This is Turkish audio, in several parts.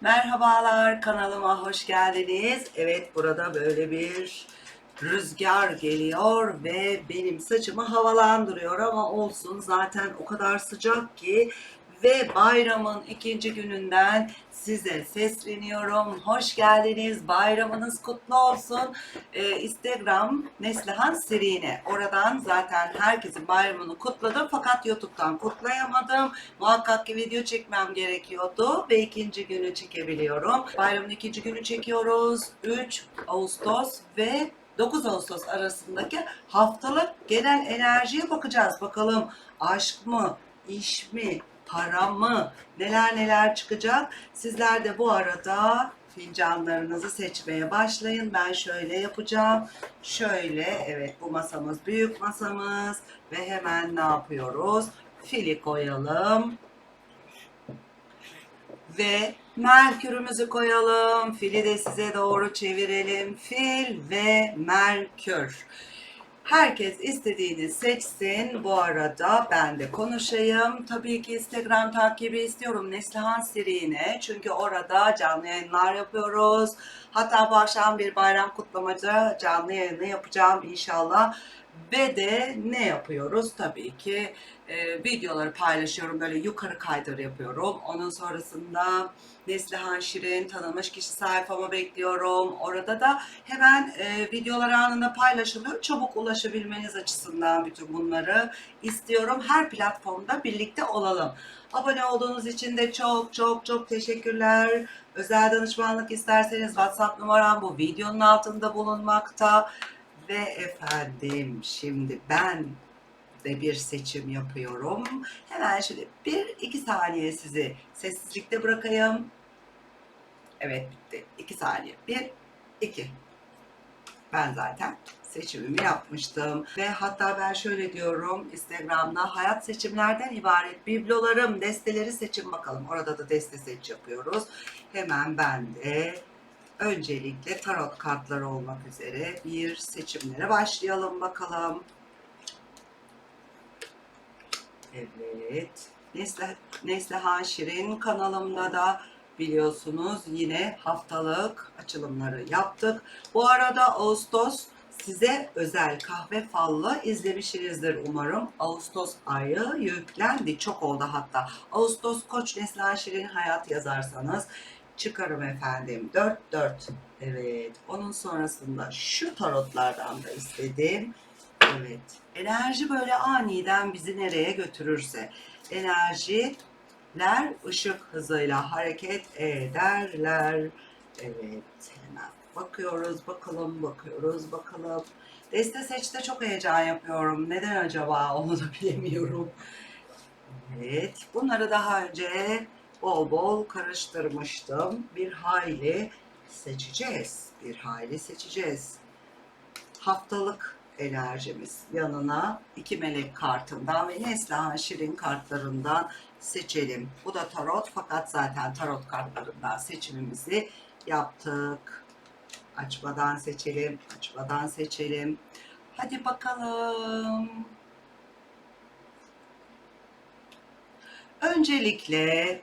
Merhabalar kanalıma hoş geldiniz. Evet burada böyle bir rüzgar geliyor ve benim saçımı havalandırıyor ama olsun zaten o kadar sıcak ki ve bayramın ikinci gününden size sesleniyorum. Hoş geldiniz. Bayramınız kutlu olsun. Ee, Instagram Neslihan Serine. Oradan zaten herkesin bayramını kutladım fakat YouTube'dan kutlayamadım. Muhakkak ki video çekmem gerekiyordu ve ikinci günü çekebiliyorum. Bayramın ikinci günü çekiyoruz. 3 Ağustos ve 9 Ağustos arasındaki haftalık genel enerjiye bakacağız. Bakalım aşk mı, iş mi, para mı, neler neler çıkacak. Sizler de bu arada fincanlarınızı seçmeye başlayın. Ben şöyle yapacağım. Şöyle evet bu masamız büyük masamız ve hemen ne yapıyoruz? Fili koyalım. Ve Merkür'ümüzü koyalım. Fili de size doğru çevirelim. Fil ve Merkür. Herkes istediğini seçsin. Bu arada ben de konuşayım. Tabii ki Instagram takibi istiyorum Neslihan Sirine. Çünkü orada canlı yayınlar yapıyoruz. Hatta bu akşam bir bayram kutlamacı canlı yayını yapacağım inşallah. Ve de ne yapıyoruz? Tabii ki e, videoları paylaşıyorum. Böyle yukarı kaydır yapıyorum. Onun sonrasında Neslihan Şirin tanınmış kişi sayfamı bekliyorum. Orada da hemen e, videolar anında paylaşılıyor. Çabuk ulaşabilmeniz açısından bütün bunları istiyorum. Her platformda birlikte olalım. Abone olduğunuz için de çok çok çok teşekkürler. Özel danışmanlık isterseniz WhatsApp numaram bu videonun altında bulunmakta. Ve efendim şimdi ben de bir seçim yapıyorum. Hemen şöyle bir iki saniye sizi sessizlikte bırakayım. Evet bitti. İki saniye. Bir, iki. Ben zaten seçimimi yapmıştım. Ve hatta ben şöyle diyorum Instagram'da hayat seçimlerden ibaret biblolarım, desteleri seçin bakalım. Orada da deste seç yapıyoruz. Hemen ben de öncelikle tarot kartları olmak üzere bir seçimlere başlayalım bakalım. Evet. Nesle, Neslihan Şirin kanalımda da biliyorsunuz yine haftalık açılımları yaptık. Bu arada Ağustos size özel kahve fallı izlemişsinizdir umarım. Ağustos ayı yüklendi. Çok oldu hatta. Ağustos Koç Neslihan Şirin hayat yazarsanız çıkarım efendim. 4-4. Evet. Onun sonrasında şu tarotlardan da istedim. Evet. Enerji böyle aniden bizi nereye götürürse. Enerjiler ışık hızıyla hareket ederler. Evet. Hemen bakıyoruz bakalım bakıyoruz bakalım. Deste seçte çok heyecan yapıyorum. Neden acaba onu da bilemiyorum. Evet. Bunları daha önce bol bol karıştırmıştım. Bir hayli seçeceğiz. Bir hayli seçeceğiz. Haftalık enerjimiz yanına iki melek kartından ve Neslihan Şirin kartlarından seçelim. Bu da tarot fakat zaten tarot kartlarından seçimimizi yaptık. Açmadan seçelim, açmadan seçelim. Hadi bakalım. Öncelikle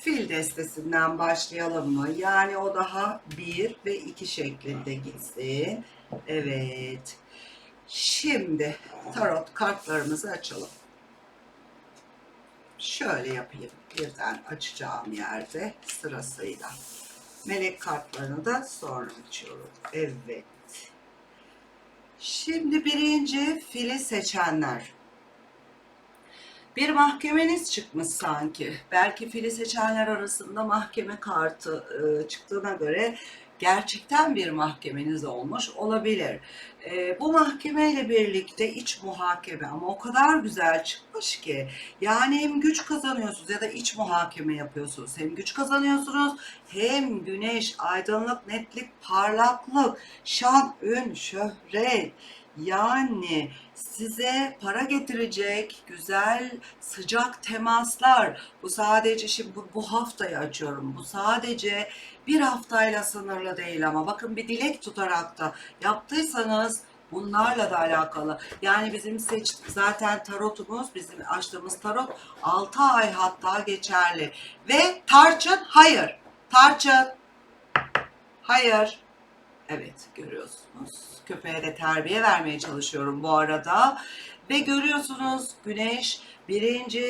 fil destesinden başlayalım mı? Yani o daha bir ve iki şeklinde gitsin. Evet. Şimdi tarot kartlarımızı açalım. Şöyle yapayım. Birden açacağım yerde sırasıyla. Melek kartlarını da sonra açıyorum. Evet. Şimdi birinci fili seçenler. Bir mahkemeniz çıkmış sanki. Belki fili seçenler arasında mahkeme kartı e, çıktığına göre gerçekten bir mahkemeniz olmuş olabilir. E, bu mahkemeyle birlikte iç muhakeme ama o kadar güzel çıkmış ki yani hem güç kazanıyorsunuz ya da iç muhakeme yapıyorsunuz. Hem güç kazanıyorsunuz hem güneş, aydınlık, netlik, parlaklık, şan, ün, şöhret yani size para getirecek güzel sıcak temaslar. Bu sadece şimdi bu, bu haftayı açıyorum. Bu sadece bir haftayla sınırlı değil ama bakın bir dilek tutarak da yaptıysanız bunlarla da alakalı. Yani bizim seç zaten tarotumuz, bizim açtığımız tarot 6 ay hatta geçerli. Ve tarçın hayır. Tarçın. Hayır. Evet görüyorsunuz. Köpeğe de terbiye vermeye çalışıyorum bu arada. Ve görüyorsunuz güneş birinci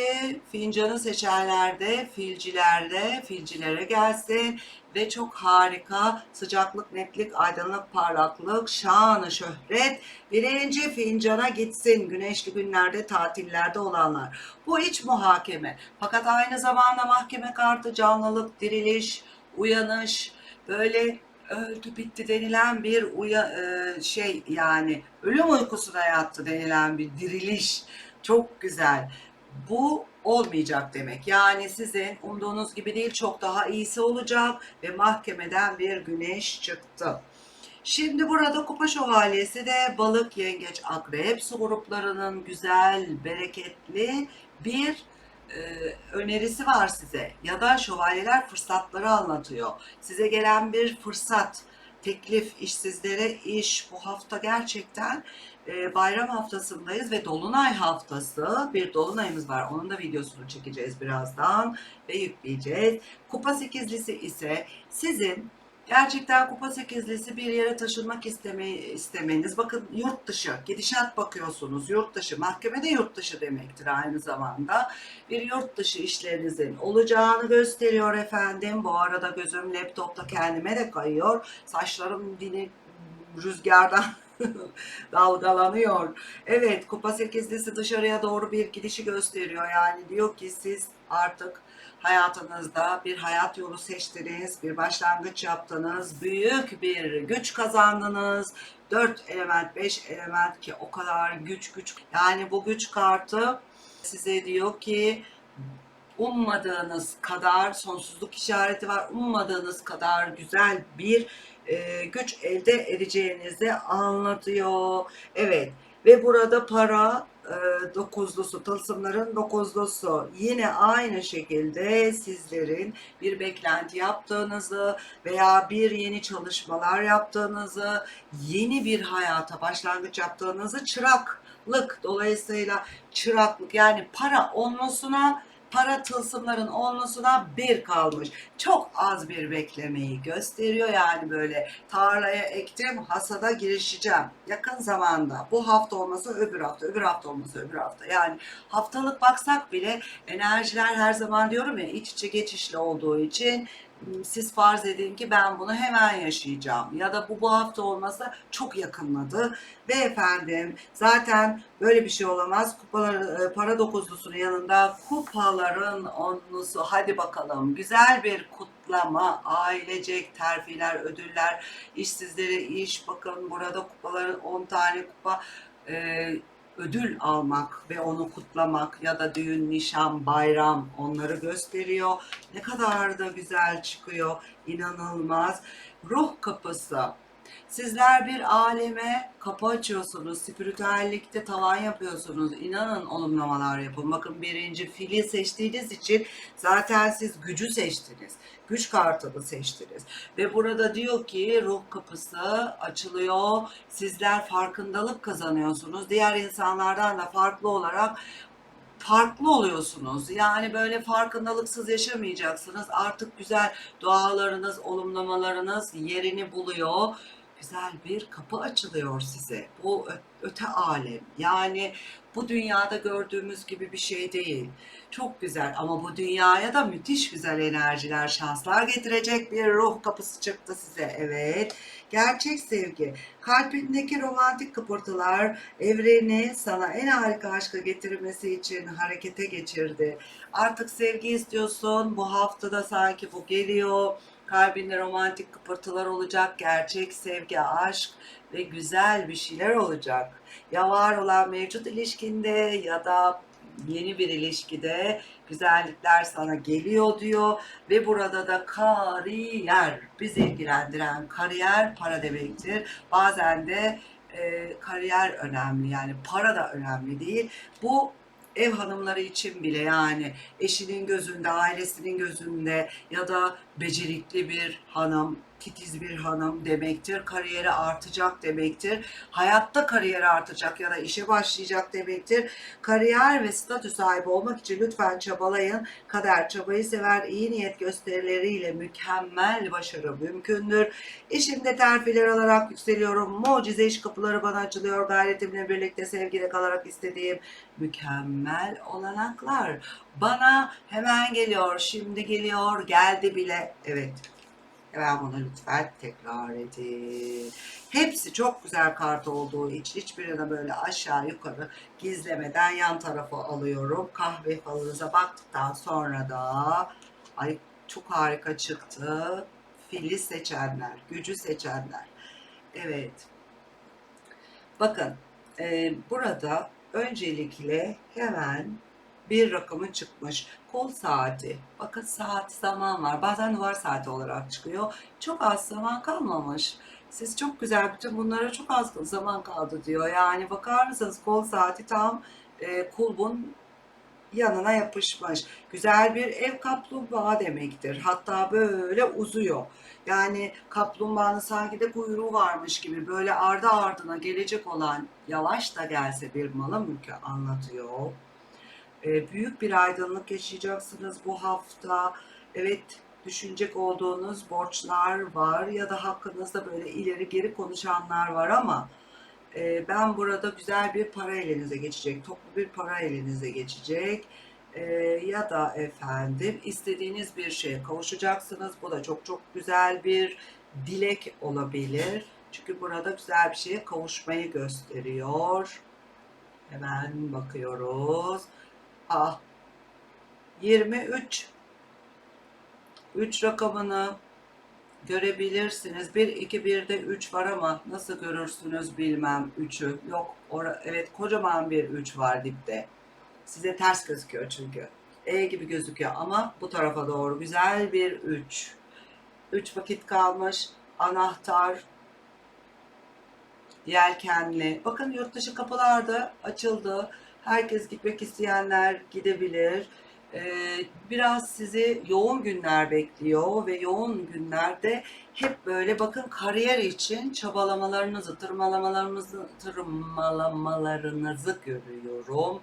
fincanı seçenlerde, filcilerde, filcilere gelsin. Ve çok harika sıcaklık, netlik, aydınlık, parlaklık, şanı, şöhret birinci fincana gitsin güneşli günlerde, tatillerde olanlar. Bu iç muhakeme. Fakat aynı zamanda mahkeme kartı canlılık, diriliş, uyanış, böyle öldü bitti denilen bir uya, e, şey yani ölüm uykusuna yattı denilen bir diriliş çok güzel. Bu olmayacak demek. Yani sizin umduğunuz gibi değil çok daha iyisi olacak ve mahkemeden bir güneş çıktı. Şimdi burada kupa şövalyesi de balık, yengeç, akrep su gruplarının güzel, bereketli bir e, önerisi var size. Ya da şövalyeler fırsatları anlatıyor. Size gelen bir fırsat, teklif, işsizlere iş. Bu hafta gerçekten e, bayram haftasındayız ve dolunay haftası. Bir dolunayımız var. Onun da videosunu çekeceğiz birazdan ve yükleyeceğiz. Kupa sekizlisi ise sizin Gerçekten kupa sekizlisi bir yere taşınmak isteme, istemeniz. Bakın yurt dışı, gidişat bakıyorsunuz. Yurt dışı, mahkemede yurt dışı demektir aynı zamanda. Bir yurt dışı işlerinizin olacağını gösteriyor efendim. Bu arada gözüm laptopta kendime de kayıyor. Saçlarım yine rüzgardan dalgalanıyor. Evet, kupa sekizlisi dışarıya doğru bir gidişi gösteriyor. Yani diyor ki siz artık hayatınızda bir hayat yolu seçtiniz, bir başlangıç yaptınız, büyük bir güç kazandınız. 4 element, 5 element ki o kadar güç güç. Yani bu güç kartı size diyor ki ummadığınız kadar sonsuzluk işareti var. Ummadığınız kadar güzel bir e, güç elde edeceğinizi anlatıyor. Evet ve burada para e, dokuzlusu, tılsımların dokuzlusu yine aynı şekilde sizlerin bir beklenti yaptığınızı veya bir yeni çalışmalar yaptığınızı, yeni bir hayata başlangıç yaptığınızı çıraklık dolayısıyla çıraklık yani para onlusuna para tılsımların onlusuna bir kalmış. Çok az bir beklemeyi gösteriyor. Yani böyle tarlaya ektim, hasada girişeceğim. Yakın zamanda. Bu hafta olmasa öbür hafta, öbür hafta olmasa öbür hafta. Yani haftalık baksak bile enerjiler her zaman diyorum ya iç içe geçişli olduğu için siz farz edin ki ben bunu hemen yaşayacağım. Ya da bu bu hafta olmasa çok yakınladı. Ve efendim zaten böyle bir şey olamaz. Kupalar e, para dokuzlusunun yanında kupaların onlusu. Hadi bakalım. Güzel bir kutlama ailecek terfiler ödüller işsizlere iş. Bakın burada kupaların 10 tane kupa. E, ödül almak ve onu kutlamak ya da düğün, nişan, bayram onları gösteriyor. Ne kadar da güzel çıkıyor. inanılmaz. Ruh kapısı. Sizler bir aleme kapı açıyorsunuz. Spiritüellikte tavan yapıyorsunuz. İnanın olumlamalar yapın. Bakın birinci fili seçtiğiniz için zaten siz gücü seçtiniz. Güç kartını seçtiniz. Ve burada diyor ki ruh kapısı açılıyor. Sizler farkındalık kazanıyorsunuz. Diğer insanlardan da farklı olarak farklı oluyorsunuz. Yani böyle farkındalıksız yaşamayacaksınız. Artık güzel dualarınız, olumlamalarınız yerini buluyor. Güzel bir kapı açılıyor size. Bu öte alem. Yani bu dünyada gördüğümüz gibi bir şey değil. Çok güzel ama bu dünyaya da müthiş güzel enerjiler, şanslar getirecek bir ruh kapısı çıktı size. Evet. Gerçek sevgi, kalbindeki romantik kıpırtılar evreni sana en harika aşkı getirmesi için harekete geçirdi. Artık sevgi istiyorsun. Bu haftada sanki bu geliyor. Kalbinde romantik kıpırtılar olacak. Gerçek sevgi, aşk ve güzel bir şeyler olacak. Ya var olan mevcut ilişkinde ya da yeni bir ilişkide güzellikler sana geliyor diyor ve burada da kariyer bizi ilgilendiren kariyer para demektir. Bazen de e, kariyer önemli yani para da önemli değil. Bu ev hanımları için bile yani eşinin gözünde, ailesinin gözünde ya da becerikli bir hanım titiz bir hanım demektir. Kariyeri artacak demektir. Hayatta kariyeri artacak ya da işe başlayacak demektir. Kariyer ve statü sahibi olmak için lütfen çabalayın. Kader çabayı sever. iyi niyet gösterileriyle mükemmel başarı mümkündür. İşimde terfiler alarak yükseliyorum. Mucize iş kapıları bana açılıyor. Gayretimle birlikte sevgide kalarak istediğim mükemmel olanaklar bana hemen geliyor. Şimdi geliyor. Geldi bile. Evet. Hemen bunu lütfen tekrar edin. Hepsi çok güzel kart olduğu için hiçbirine böyle aşağı yukarı gizlemeden yan tarafa alıyorum. Kahve falınıza baktıktan sonra da ay çok harika çıktı. Fili seçenler, gücü seçenler. Evet. Bakın e, burada öncelikle hemen bir rakamı çıkmış. Kol saati. Bakın saat zaman var. Bazen duvar saati olarak çıkıyor. Çok az zaman kalmamış. Siz çok güzel bütün bunlara çok az zaman kaldı diyor. Yani bakar mısınız kol saati tam e, kulbun yanına yapışmış. Güzel bir ev kaplumbağa demektir. Hatta böyle uzuyor. Yani kaplumbağanın sanki de kuyruğu varmış gibi böyle ardı ardına gelecek olan yavaş da gelse bir mala mülkü anlatıyor. Ee, büyük bir aydınlık yaşayacaksınız bu hafta. Evet düşünecek olduğunuz borçlar var ya da hakkınızda böyle ileri geri konuşanlar var ama e, ben burada güzel bir para elinize geçecek, toplu bir para elinize geçecek. E, ya da efendim istediğiniz bir şeye kavuşacaksınız. Bu da çok çok güzel bir dilek olabilir. Çünkü burada güzel bir şeye kavuşmayı gösteriyor. Hemen bakıyoruz. Ah 23 3 rakamını görebilirsiniz. 1 2 1'de 3 var ama nasıl görürsünüz bilmem 3'ü. Yok ora, evet kocaman bir 3 var dipte. Size ters gözüküyor çünkü. E gibi gözüküyor ama bu tarafa doğru güzel bir 3. 3 vakit kalmış. Anahtar yelkenli. Bakın yurt dışı kapılar da açıldı. Herkes gitmek isteyenler gidebilir. Ee, biraz sizi yoğun günler bekliyor ve yoğun günlerde hep böyle bakın kariyer için çabalamalarınızı, tırmalamalarınızı, tırmalamalarınızı görüyorum.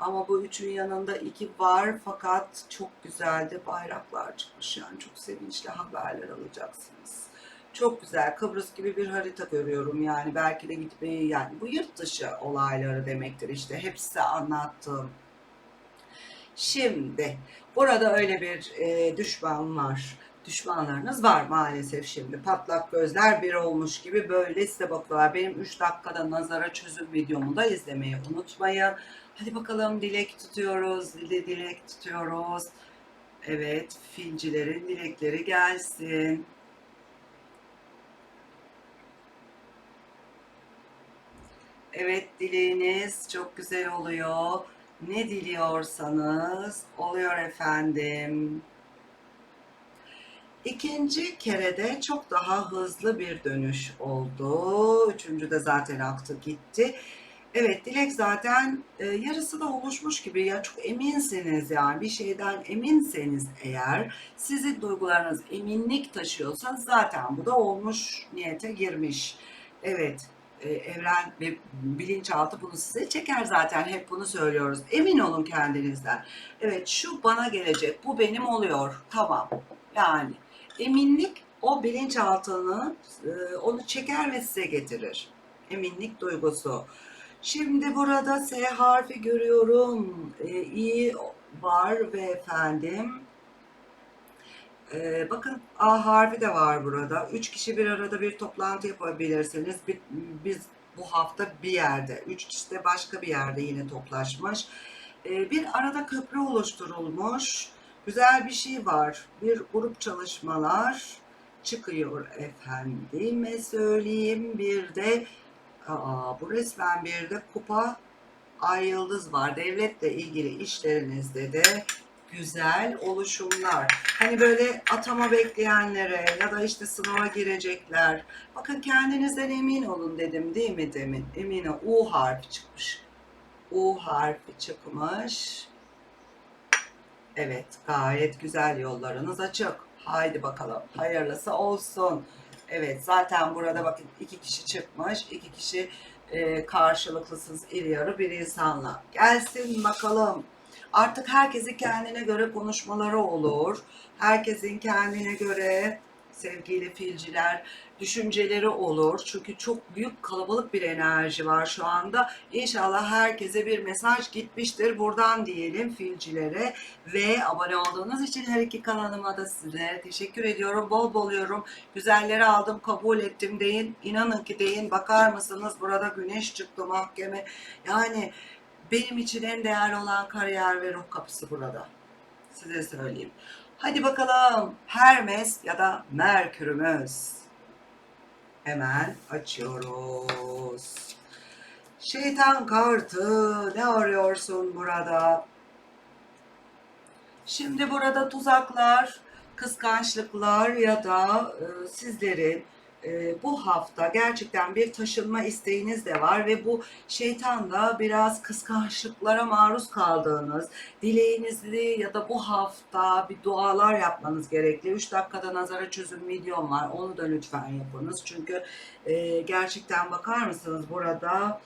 Ama bu üçün yanında iki var fakat çok güzeldi bayraklar çıkmış yani çok sevinçli haberler alacaksınız. Çok güzel Kıbrıs gibi bir harita görüyorum yani belki de gitmeyi yani bu yurt dışı olayları demektir işte hepsi anlattığım. Şimdi burada öyle bir e, düşman var. Düşmanlarınız var maalesef şimdi. Patlak gözler bir olmuş gibi böyle size bakıyorlar. Benim 3 dakikada nazara çözüm videomu da izlemeyi unutmayın. Hadi bakalım dilek tutuyoruz. Dile dilek tutuyoruz. Evet filcilerin dilekleri gelsin. Evet dileğiniz çok güzel oluyor. Ne diliyorsanız oluyor efendim. İkinci kerede çok daha hızlı bir dönüş oldu. Üçüncü de zaten aktı gitti. Evet Dilek zaten e, yarısı da oluşmuş gibi ya çok eminsiniz yani bir şeyden eminseniz eğer sizin duygularınız eminlik taşıyorsa zaten bu da olmuş niyete girmiş. Evet evren ve bilinçaltı bunu size çeker zaten hep bunu söylüyoruz. Emin olun kendinizden. Evet şu bana gelecek bu benim oluyor tamam yani eminlik o bilinçaltını e, onu çeker ve size getirir. Eminlik duygusu. Şimdi burada S harfi görüyorum. E, var ve efendim. E, bakın A harfi de var burada. Üç kişi bir arada bir toplantı yapabilirsiniz. Biz, biz bu hafta bir yerde, üç kişi de başka bir yerde yine toplaşmış. E, bir arada köprü oluşturulmuş. Güzel bir şey var. Bir grup çalışmalar çıkıyor efendime söyleyeyim. Bir de Aa, bu resmen bir de kupa ay yıldız var. Devletle ilgili işlerinizde de güzel oluşumlar. Hani böyle atama bekleyenlere ya da işte sınava girecekler. Bakın kendinizden emin olun dedim değil mi demin? Emin. U harfi çıkmış. U harfi çıkmış. Evet gayet güzel yollarınız açık. Haydi bakalım. Hayırlısı olsun. Evet zaten burada bakın iki kişi çıkmış. iki kişi e, karşılıklısız iri yarı bir insanla. Gelsin bakalım. Artık herkesin kendine göre konuşmaları olur. Herkesin kendine göre sevgili filciler düşünceleri olur. Çünkü çok büyük kalabalık bir enerji var şu anda. İnşallah herkese bir mesaj gitmiştir. Buradan diyelim filcilere ve abone olduğunuz için her iki kanalıma da sizlere teşekkür ediyorum. Bol bol yorum. Güzelleri aldım, kabul ettim deyin. İnanın ki deyin. Bakar mısınız? Burada güneş çıktı mahkeme. Yani benim için en değerli olan kariyer ve ruh kapısı burada. Size söyleyeyim. Hadi bakalım Hermes ya da Merkür'ümüz. Hemen açıyoruz. Şeytan kartı ne arıyorsun burada? Şimdi burada tuzaklar, kıskançlıklar ya da e, sizlerin e, bu hafta gerçekten bir taşınma isteğiniz de var ve bu şeytanla biraz kıskançlıklara maruz kaldığınız, dileğinizi ya da bu hafta bir dualar yapmanız gerekli. 3 dakikada nazara çözüm videom var. Onu da lütfen yapınız. Çünkü e, gerçekten bakar mısınız burada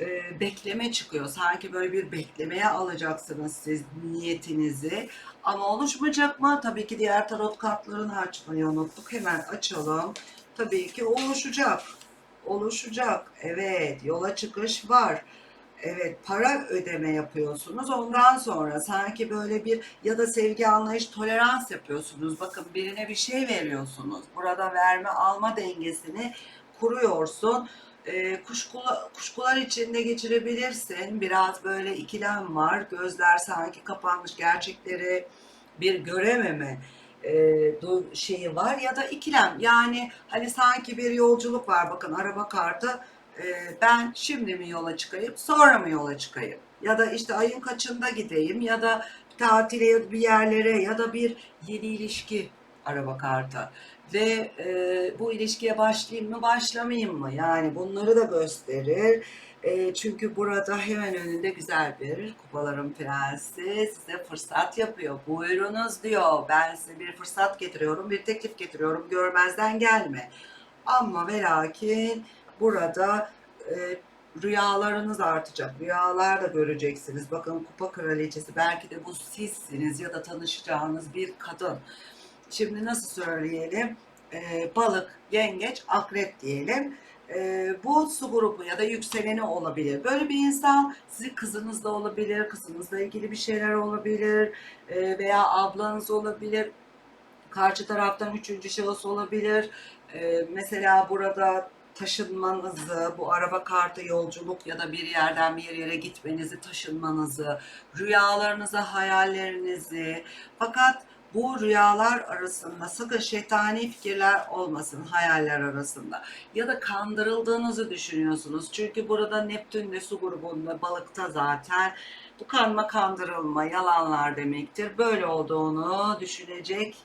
e, bekleme çıkıyor. Sanki böyle bir beklemeye alacaksınız siz niyetinizi. Ama oluşmayacak mı? Tabii ki diğer tarot kartlarını açmayı unuttuk. Hemen açalım. Tabii ki oluşacak. Oluşacak. Evet, yola çıkış var. Evet, para ödeme yapıyorsunuz. Ondan sonra sanki böyle bir ya da sevgi anlayış, tolerans yapıyorsunuz. Bakın birine bir şey veriyorsunuz. Burada verme alma dengesini kuruyorsun. E, kuşkula, kuşkular içinde geçirebilirsin. Biraz böyle ikilem var. Gözler sanki kapanmış gerçekleri bir görememe e, şeyi var ya da ikilem. Yani hani sanki bir yolculuk var. Bakın araba kartı. E, ben şimdi mi yola çıkayım, sonra mı yola çıkayım? Ya da işte ayın kaçında gideyim ya da tatile bir yerlere ya da bir yeni ilişki araba kartı ve e, bu ilişkiye başlayayım mı başlamayayım mı yani bunları da gösterir. E, çünkü burada hemen önünde güzel bir kupaların prensi size fırsat yapıyor. Buyurunuz diyor. Ben size bir fırsat getiriyorum, bir teklif getiriyorum. Görmezden gelme. Ama ve lakin burada e, rüyalarınız artacak. Rüyalar da göreceksiniz. Bakın kupa kraliçesi belki de bu sizsiniz ya da tanışacağınız bir kadın. Şimdi nasıl söyleyelim? Ee, balık, yengeç, akrep diyelim. Ee, bu su grubu ya da yükseleni olabilir. Böyle bir insan sizin kızınız da olabilir, kızınızla ilgili bir şeyler olabilir ee, veya ablanız olabilir. Karşı taraftan üçüncü şahıs olabilir. Ee, mesela burada taşınmanızı, bu araba kartı yolculuk ya da bir yerden bir yere gitmenizi, taşınmanızı, rüyalarınızı, hayallerinizi fakat bu rüyalar arasında sakın şeytani fikirler olmasın hayaller arasında. Ya da kandırıldığınızı düşünüyorsunuz. Çünkü burada Neptün de su grubunda balıkta zaten bu kanma kandırılma yalanlar demektir. Böyle olduğunu düşünecek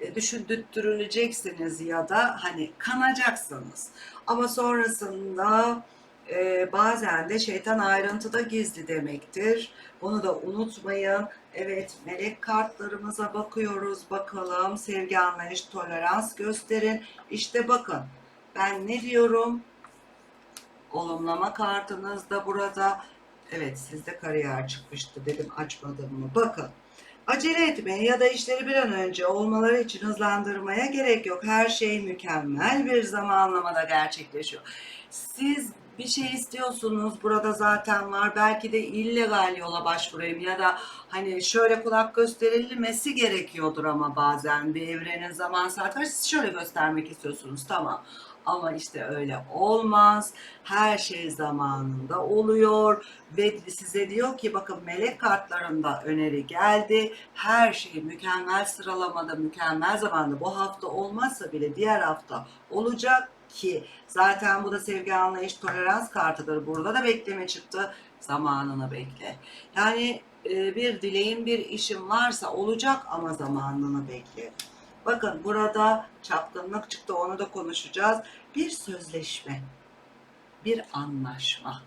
e, düşündürtüleceksiniz ya da hani kanacaksınız. Ama sonrasında e, bazen de şeytan ayrıntıda gizli demektir. Bunu da unutmayın. Evet, melek kartlarımıza bakıyoruz. Bakalım sevgi, anlayış, tolerans gösterin. İşte bakın ben ne diyorum? Olumlama kartınız da burada. Evet sizde kariyer çıkmıştı dedim açmadım mı? Bakın acele etmeye ya da işleri bir an önce olmaları için hızlandırmaya gerek yok. Her şey mükemmel bir zamanlamada gerçekleşiyor. Siz bir şey istiyorsunuz burada zaten var. Belki de illegal yola başvurayım ya da hani şöyle kulak gösterilmesi gerekiyordur ama bazen. Bir evrenin zaman saati var. Siz şöyle göstermek istiyorsunuz tamam. Ama işte öyle olmaz. Her şey zamanında oluyor ve size diyor ki bakın melek kartlarında öneri geldi. Her şey mükemmel sıralamada mükemmel zamanda. Bu hafta olmazsa bile diğer hafta olacak ki zaten bu da sevgi anlayış tolerans kartıdır. Burada da bekleme çıktı. Zamanını bekle. Yani e, bir dileğin bir işin varsa olacak ama zamanını bekle. Bakın burada çapkınlık çıktı onu da konuşacağız. Bir sözleşme, bir anlaşma.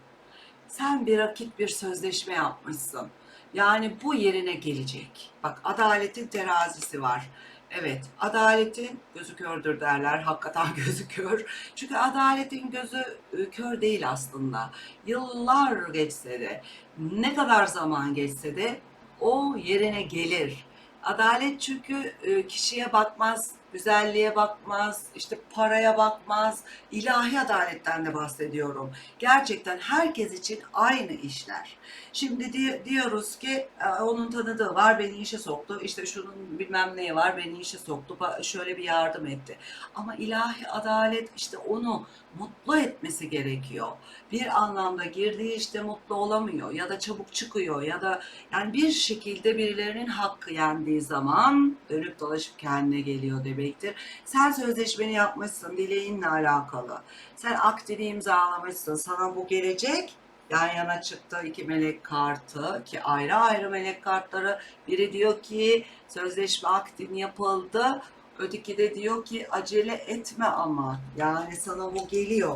Sen bir rakip bir sözleşme yapmışsın. Yani bu yerine gelecek. Bak adaletin terazisi var. Evet, adaletin gözü kördür derler. Hakikaten gözü kör. Çünkü adaletin gözü e, kör değil aslında. Yıllar geçse de, ne kadar zaman geçse de o yerine gelir. Adalet çünkü e, kişiye bakmaz, güzelliğe bakmaz, işte paraya bakmaz. İlahi adaletten de bahsediyorum. Gerçekten herkes için aynı işler. Şimdi di- diyoruz ki "E, onun tanıdığı var beni işe soktu. İşte şunun bilmem neyi var beni işe soktu. Şöyle bir yardım etti. Ama ilahi adalet işte onu mutlu etmesi gerekiyor. Bir anlamda girdiği işte mutlu olamıyor ya da çabuk çıkıyor ya da yani bir şekilde birilerinin hakkı yendiği zaman dönüp dolaşıp kendine geliyor demektir. Sen sözleşmeni yapmışsın dileğinle alakalı. Sen akdini imzalamışsın. Sana bu gelecek yan yana çıktı iki melek kartı ki ayrı ayrı melek kartları biri diyor ki sözleşme akdin yapıldı öteki de diyor ki acele etme ama yani sana bu geliyor.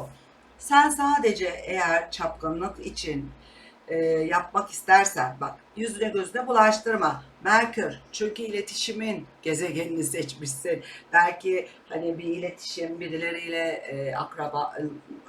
Sen sadece eğer çapkınlık için e, yapmak istersen bak yüzüne gözüne bulaştırma. Merkür çünkü iletişimin gezegenini seçmişsin. Belki hani bir iletişim birileriyle e, akraba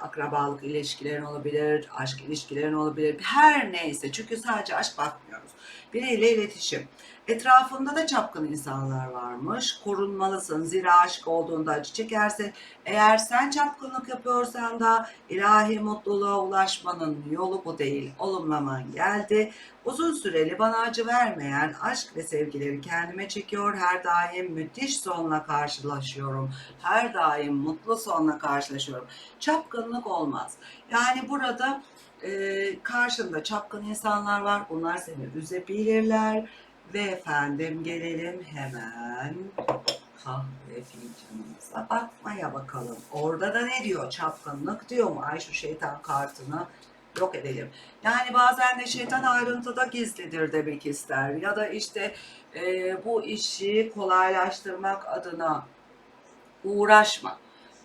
akrabalık ilişkilerin olabilir, aşk ilişkilerin olabilir. Her neyse çünkü sadece aşk bakmıyoruz. Biriyle iletişim. Etrafında da çapkın insanlar varmış. Korunmalısın. Zira aşk olduğunda acı çekersin. Eğer sen çapkınlık yapıyorsan da ilahi mutluluğa ulaşmanın yolu bu değil. Olumlaman geldi. Uzun süreli bana acı vermeyen aşk ve sevgileri kendime çekiyor. Her daim müthiş sonla karşılaşıyorum. Her daim mutlu sonla karşılaşıyorum. Çapkınlık olmaz. Yani burada e, karşında çapkın insanlar var. Bunlar seni üzebilirler. Ve efendim gelelim hemen kahve fincanımıza bakmaya bakalım. Orada da ne diyor? Çapkınlık diyor mu? Ay şu şeytan kartını yok edelim. Yani bazen de şeytan ayrıntıda gizlidir demek ister. Ya da işte e, bu işi kolaylaştırmak adına uğraşma.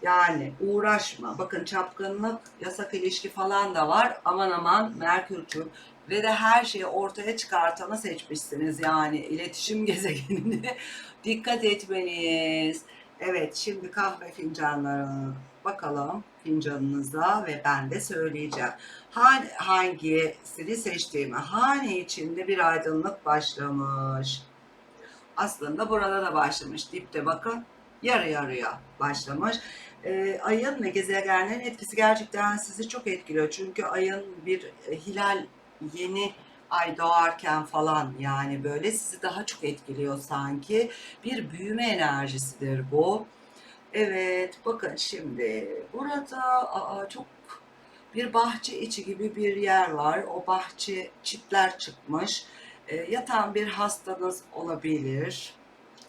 Yani uğraşma. Bakın çapkınlık, yasak ilişki falan da var. Aman aman Merkürcüğüm ve de her şeyi ortaya çıkartanı seçmişsiniz. Yani iletişim gezegenine dikkat etmeniz. Evet şimdi kahve fincanlarına bakalım fincanınıza ve ben de söyleyeceğim. Han- hangisini seçtiğimi. Hane içinde bir aydınlık başlamış. Aslında burada da başlamış. Dipte bakın yarı yarıya başlamış. Ee, ayın ve gezegenlerin etkisi gerçekten sizi çok etkiliyor. Çünkü ayın bir e, hilal yeni ay doğarken falan yani böyle sizi daha çok etkiliyor sanki. Bir büyüme enerjisidir bu. Evet bakın şimdi burada aa, çok bir bahçe içi gibi bir yer var. O bahçe çitler çıkmış. E, yatan bir hastanız olabilir.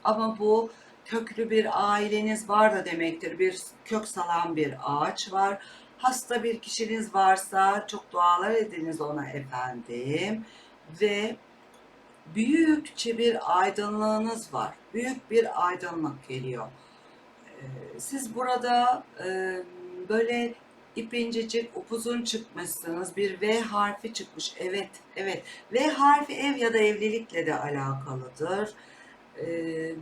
Ama bu köklü bir aileniz var da demektir. Bir kök salan bir ağaç var. Hasta bir kişiniz varsa çok dualar ediniz ona efendim. Ve büyükçe bir aydınlığınız var. Büyük bir aydınlık geliyor. Ee, Siz burada e, böyle ip incecik upuzun çıkmışsınız. Bir V harfi çıkmış. Evet, evet. V harfi ev ya da evlilikle de alakalıdır. Ee,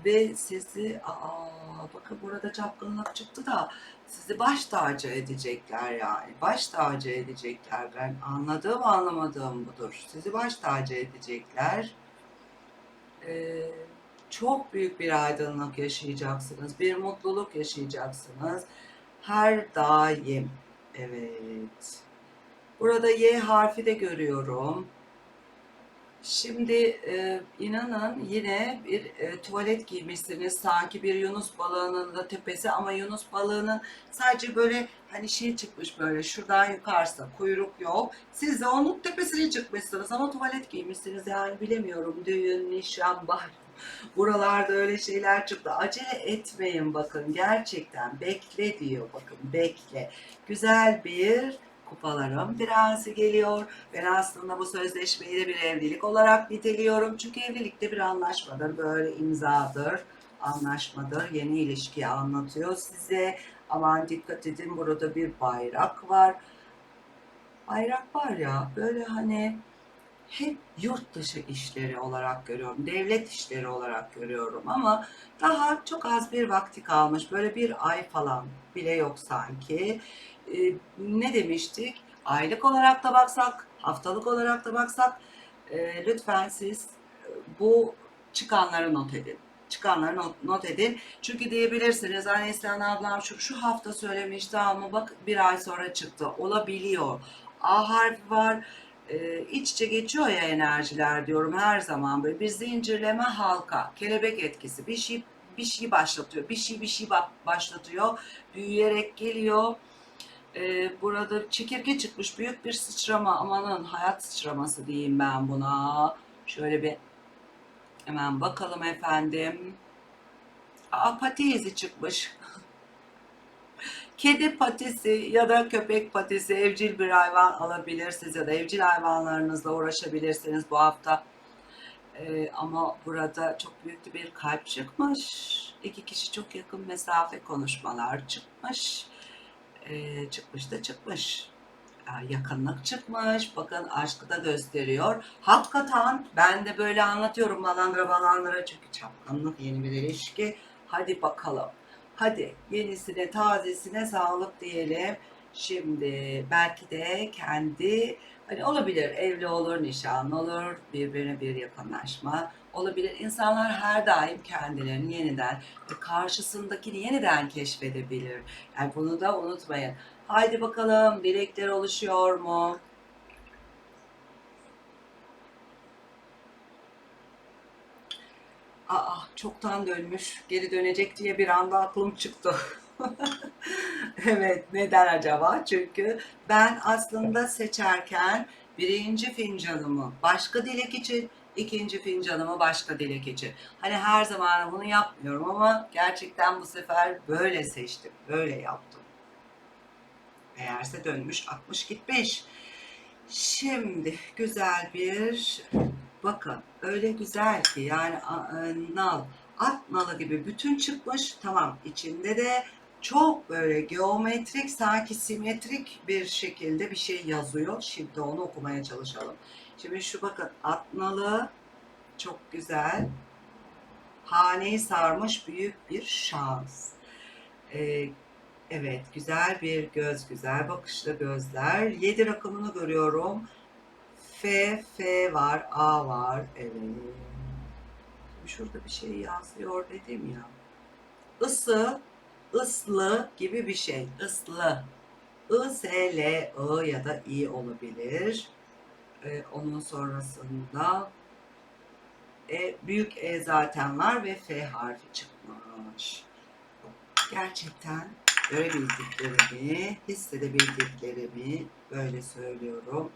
ve sizi, aa, bakın burada çapkınlık çıktı da sizi baş tacı edecekler yani. Baş tacı edecekler. Ben anladığım anlamadığım budur. Sizi baş tacı edecekler. Ee, çok büyük bir aydınlık yaşayacaksınız. Bir mutluluk yaşayacaksınız. Her daim. Evet. Burada Y harfi de görüyorum. Şimdi e, inanın yine bir e, tuvalet giymişsiniz sanki bir Yunus balığının da tepesi ama Yunus balığının sadece böyle hani şey çıkmış böyle şuradan yukarısı kuyruk yok. Siz de onun tepesine çıkmışsınız ama tuvalet giymişsiniz yani bilemiyorum düğün, nişan, bayram. Buralarda öyle şeyler çıktı. Acele etmeyin bakın gerçekten bekle diyor bakın bekle. Güzel bir kupalarım prensi geliyor. Ben aslında bu sözleşmeyi de bir evlilik olarak niteliyorum. Çünkü evlilik de bir anlaşmadır. Böyle imzadır, anlaşmadır. Yeni ilişkiyi anlatıyor size. Aman dikkat edin burada bir bayrak var. Bayrak var ya böyle hani hep yurt dışı işleri olarak görüyorum, devlet işleri olarak görüyorum ama daha çok az bir vakti kalmış. Böyle bir ay falan bile yok sanki. Ee, ne demiştik? Aylık olarak da baksak, haftalık olarak da baksak e, lütfen siz e, bu çıkanları not edin. Çıkanları not, not edin. Çünkü diyebilirsiniz hani Neslihan ablam şu, şu hafta söylemişti ama bak bir ay sonra çıktı. Olabiliyor. A harfi var. Ee, iç içe geçiyor ya enerjiler diyorum her zaman böyle bir zincirleme halka, kelebek etkisi bir şey bir şey başlatıyor, bir şey bir şey ba- başlatıyor, büyüyerek geliyor. Ee, burada çekirge çıkmış büyük bir sıçrama amanın hayat sıçraması diyeyim ben buna. Şöyle bir hemen bakalım efendim. Aa, pati izi çıkmış. Kedi patisi ya da köpek patisi evcil bir hayvan alabilirsiniz ya da evcil hayvanlarınızla uğraşabilirsiniz bu hafta. Ee, ama burada çok büyük bir kalp çıkmış. İki kişi çok yakın mesafe konuşmalar çıkmış. Ee, çıkmış da çıkmış. Ya yakınlık çıkmış. Bakın aşkı da gösteriyor. Hakikaten ben de böyle anlatıyorum balandıra balandıra çünkü çapkınlık yeni bir ilişki. Hadi bakalım. Hadi yenisine tazesine sağlık diyelim. Şimdi belki de kendi hani olabilir evli olur, nişanlı olur, birbirine bir yakınlaşma olabilir. İnsanlar her daim kendilerini yeniden ve karşısındakini yeniden keşfedebilir. Yani bunu da unutmayın. Haydi bakalım dilekler oluşuyor mu? Aa çoktan dönmüş. Geri dönecek diye bir anda aklım çıktı. Evet, neden acaba? Çünkü ben aslında seçerken birinci fincanımı başka dilek için, ikinci fincanımı başka dilek için. Hani her zaman bunu yapmıyorum ama gerçekten bu sefer böyle seçtim, böyle yaptım. Meğerse dönmüş, akmış gitmiş. Şimdi güzel bir bakın öyle güzel ki yani e, nal at nalı gibi bütün çıkmış tamam içinde de çok böyle geometrik sanki simetrik bir şekilde bir şey yazıyor. Şimdi onu okumaya çalışalım. Şimdi şu bakın at nalı çok güzel. Haneyi sarmış büyük bir şans. Ee, evet güzel bir göz güzel bakışlı gözler. 7 rakamını görüyorum. F, F var, A var. Evet. Şurada bir şey yazıyor dedim ya. Isı, ıslı gibi bir şey. Islı. I, S, L, I ya da I olabilir. Ee, onun sonrasında e, büyük E zaten var ve F harfi çıkmış. Gerçekten görebildiklerimi, hissedebildiklerimi böyle söylüyorum.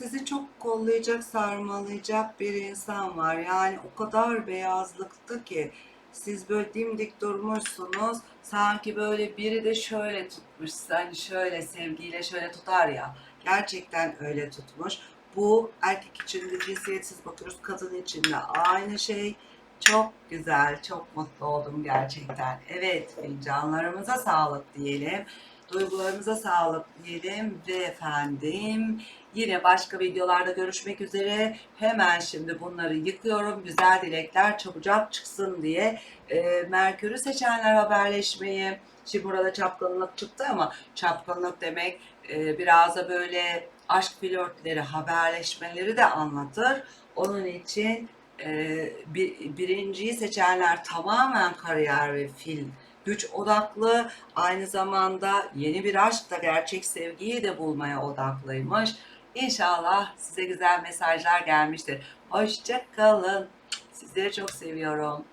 sizi çok kollayacak, sarmalayacak bir insan var. Yani o kadar beyazlıkta ki siz böyle dimdik durmuşsunuz. Sanki böyle biri de şöyle tutmuş. Hani şöyle sevgiyle şöyle tutar ya. Gerçekten öyle tutmuş. Bu erkek için de cinsiyetsiz bakıyoruz. Kadın için de aynı şey. Çok güzel, çok mutlu oldum gerçekten. Evet, fincanlarımıza sağlık diyelim. Duygularımıza sağlık diyelim ve efendim yine başka videolarda görüşmek üzere. Hemen şimdi bunları yıkıyorum. Güzel dilekler çabucak çıksın diye. E, Merkür'ü seçenler haberleşmeyi. Şimdi burada çapkınlık çıktı ama çapkınlık demek e, biraz da böyle aşk flörtleri, haberleşmeleri de anlatır. Onun için e, bir, birinciyi seçenler tamamen kariyer ve film güç odaklı, aynı zamanda yeni bir aşk da gerçek sevgiyi de bulmaya odaklıymış. İnşallah size güzel mesajlar gelmiştir. Hoşça kalın. Sizleri çok seviyorum.